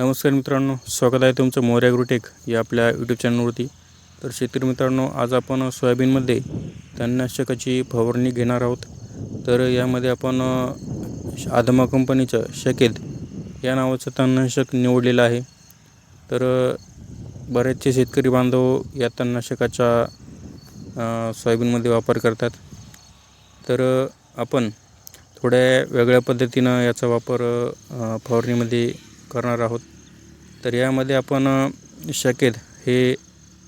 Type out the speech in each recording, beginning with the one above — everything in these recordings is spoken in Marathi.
नमस्कार मित्रांनो स्वागत आहे तुमचं मोर ॲग्रोटेक या आपल्या यूट्यूब चॅनलवरती तर शेतकरी मित्रांनो आज आपण सोयाबीनमध्ये तणनाशकाची फवारणी घेणार आहोत. तर यामध्ये आपण आदमा कंपनीचं शकेद या नावाचं तणनाशक निवडलेलं आहे. तर बरेचसे शेतकरी बांधव या तणनाशकाचा सोयाबीनमध्ये वापर करतात. तर आपण थोड्या वेगळ्या पद्धतीनं याचा वापर फवारणीमध्ये करणार आहोत. तर यामध्ये आपण शकेल हे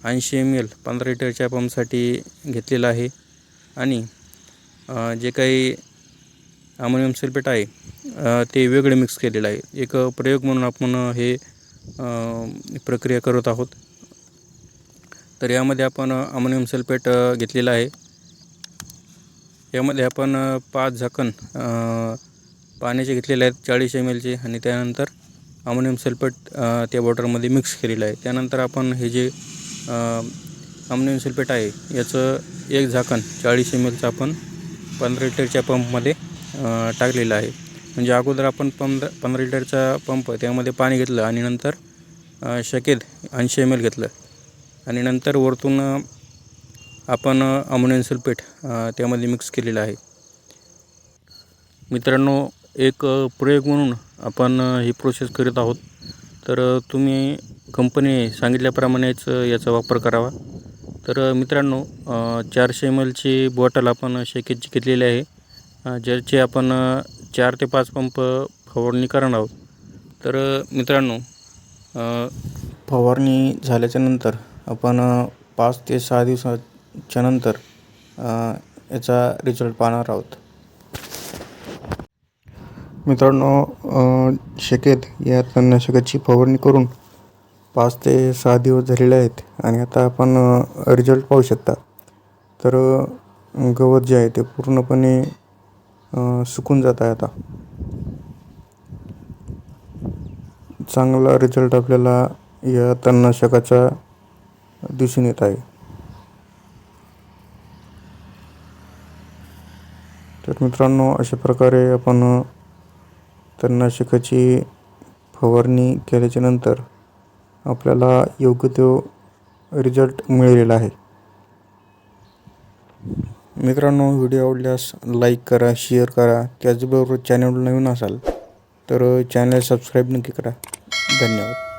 ऐंशी एम एल पंधरा लिटरच्या पंपसाठी घेतलेलं आहे. आणि जे काही अमोनियम सल्फेट आहे ते वेगळे मिक्स केलेलं आहे. एक प्रयोग म्हणून आपण हे प्रक्रिया करत आहोत. तर यामध्ये आपण अमोनियम सल्फेट घेतलेलं आहे. यामध्ये आपण पाच झाकण पाण्याचे घेतलेले आहेत चाळीस एम एलचे आणि त्यानंतर अमोनियम सल्फेट त्या वॉटरमध्ये मिक्स केलेलं आहे. त्यानंतर आपण हे जे अमोनियम सल्फेट आहे याचं एक झाकण चाळीस एम एलचं आपण पंधरा लिटरच्या पंपमध्ये टाकलेलं आहे. म्हणजे अगोदर आपण पंधरा पंधरा लिटरचा पंप त्यामध्ये पाणी घेतलं आणि नंतर शकेल ऐंशी एम एल घेतलं. आणि नंतर वरतून आपण अमोनियम सल्फेट त्यामध्ये मिक्स केलेलं आहे. मित्रांनो एक प्रयोग म्हणून आपण ही प्रोसेस करत आहोत. तर तुम्ही कंपनी सांगितल्याप्रमाणेच याचा वापर करावा. तर मित्रांनो चारशे एम एलची बॉटल आपण शेकेची घेतलेली आहे. ज्याची ज्याचे आपण चार ते पाच पंप फवारणी करणार आहोत. तर मित्रांनो फवारणी झाल्याच्यानंतर आपण पाच ते सहा दिवसाच्या नंतर याचा रिझल्ट पाहणार आहोत. मित्रांनो शेकेत शकेत या तणनाशकाची फवारणी करून पाच ते सहा दिवस झालेले आहेत आणि आता आपण रिझल्ट पाहू शकता. तर गवत जे आहे ते पूर्णपणे सुकून जात आहे आता. चांगला रिझल्ट आपल्याला या तणनाशकाचा दिसून येत आहे. तर मित्रांनो अशा प्रकारे आपण तणनाशकाची फवारणी केल्याच्यानंतर आपल्याला योग्य तो रिझल्ट मिळालेला आहे. मित्रांनो व्हिडिओ आवडल्यास लाईक करा शेअर करा. त्याचबरोबर चॅनल नवीन असाल तर चॅनल सबस्क्राईब नक्की करा. धन्यवाद.